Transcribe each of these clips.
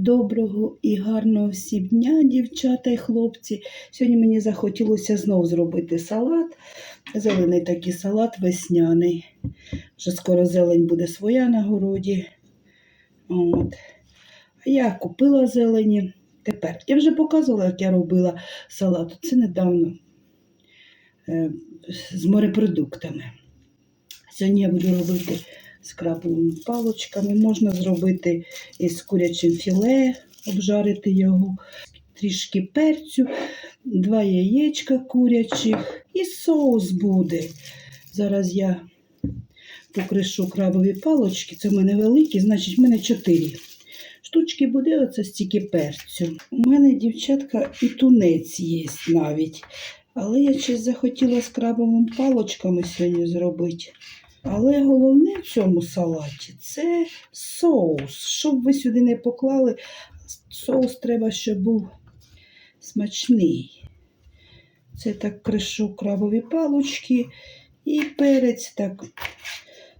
Доброго і гарного всім дня, дівчата і хлопці. Сьогодні мені захотілося знову зробити салат. Зелений такий салат весняний. Вже скоро зелень буде своя на городі. От. Я купила зелені. Тепер я вже показувала, як я робила салат. Це недавно е, з морепродуктами. Сьогодні я буду робити з крабовими палочками. Можна зробити із курячим філе, обжарити його, трішки перцю, два яєчка курячих і соус буде. Зараз я покришу крабові палочки. Це в мене великі, значить, в мене чотири. Штучки буде оце стільки перцю. У мене, дівчатка, і тунець є навіть. Але я щось захотіла з крабовими палочками сьогодні зробити. Але головне в цьому салаті це соус. Щоб ви сюди не поклали, соус треба, щоб був смачний. Це так кришу крабові палочки і перець так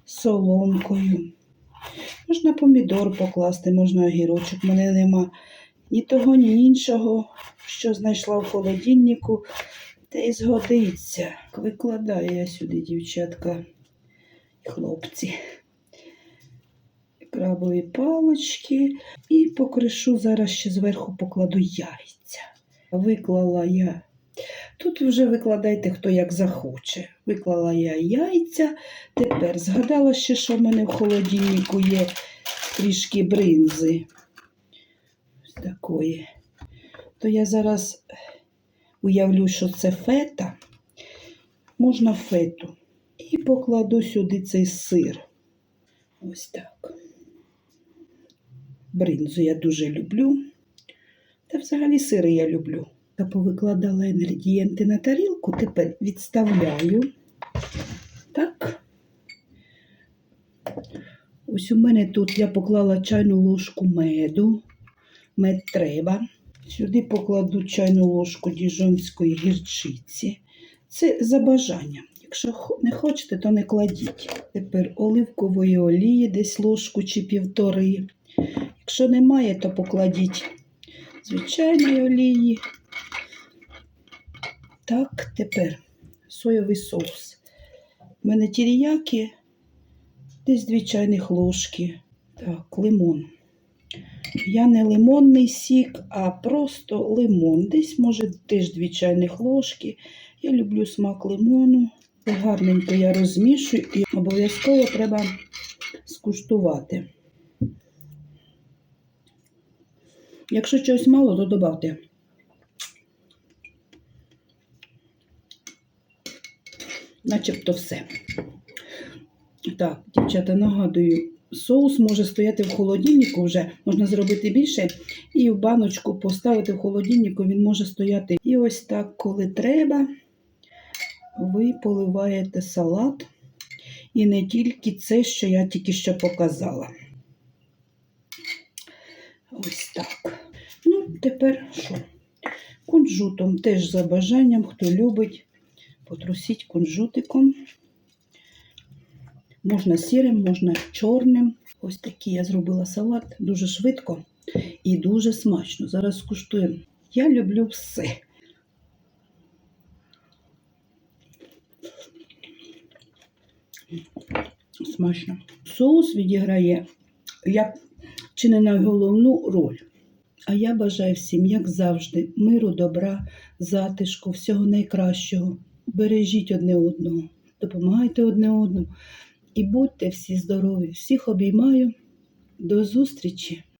соломкою. Можна помідор покласти, можна огірочок. У мене нема ні того, ні іншого, що знайшла в холодильнику. Та й згодиться. Викладаю я сюди, дівчатка хлопці. Крабові палочки і покришу, зараз ще зверху покладу яйця. Виклала я. Тут вже викладайте, хто як захоче. Виклала я яйця. Тепер згадала ще, що в мене в холодильнику є трішки бринзи. Ось такої. То я зараз уявлю, що це фета. Можна фету. І покладу сюди цей сир. Ось так. Бринзу я дуже люблю. Та взагалі сири я люблю. Я повикладала інгредієнти на тарілку, тепер відставляю. Так. Ось у мене тут я поклала чайну ложку меду. Мед треба. Сюди покладу чайну ложку діжонської гірчиці. Це за бажанням. Якщо не хочете, то не кладіть. Тепер оливкової олії, десь ложку чи півтори. Якщо немає, то покладіть звичайної олії. Так, тепер соєвий соус. У мене тіріяки, десь дві чайних ложки. Так, лимон. Я не лимонний сік, а просто лимон. Десь, може, теж дві чайних ложки. Я люблю смак лимону. Гарненько я розмішую і обов'язково треба скуштувати. Якщо чогось мало, то додавте. Начебто все. Так, дівчата, нагадую, соус може стояти в холодильнику вже, можна зробити більше, і в баночку поставити в холодильнику, він може стояти. І ось так, коли треба ви поливаєте салат. І не тільки це, що я тільки що показала. Ось так. Ну, тепер що? Кунжутом теж за бажанням, хто любить, потрусіть кунжутиком. Можна сірим, можна чорним. Ось такий я зробила салат дуже швидко і дуже смачно. Зараз скуштуємо. Я люблю все. Смачно. Соус відіграє як чи не на головну роль. А я бажаю всім, як завжди, миру, добра, затишку, всього найкращого. Бережіть одне одного, допомагайте одне одному і будьте всі здорові. Всіх обіймаю. До зустрічі!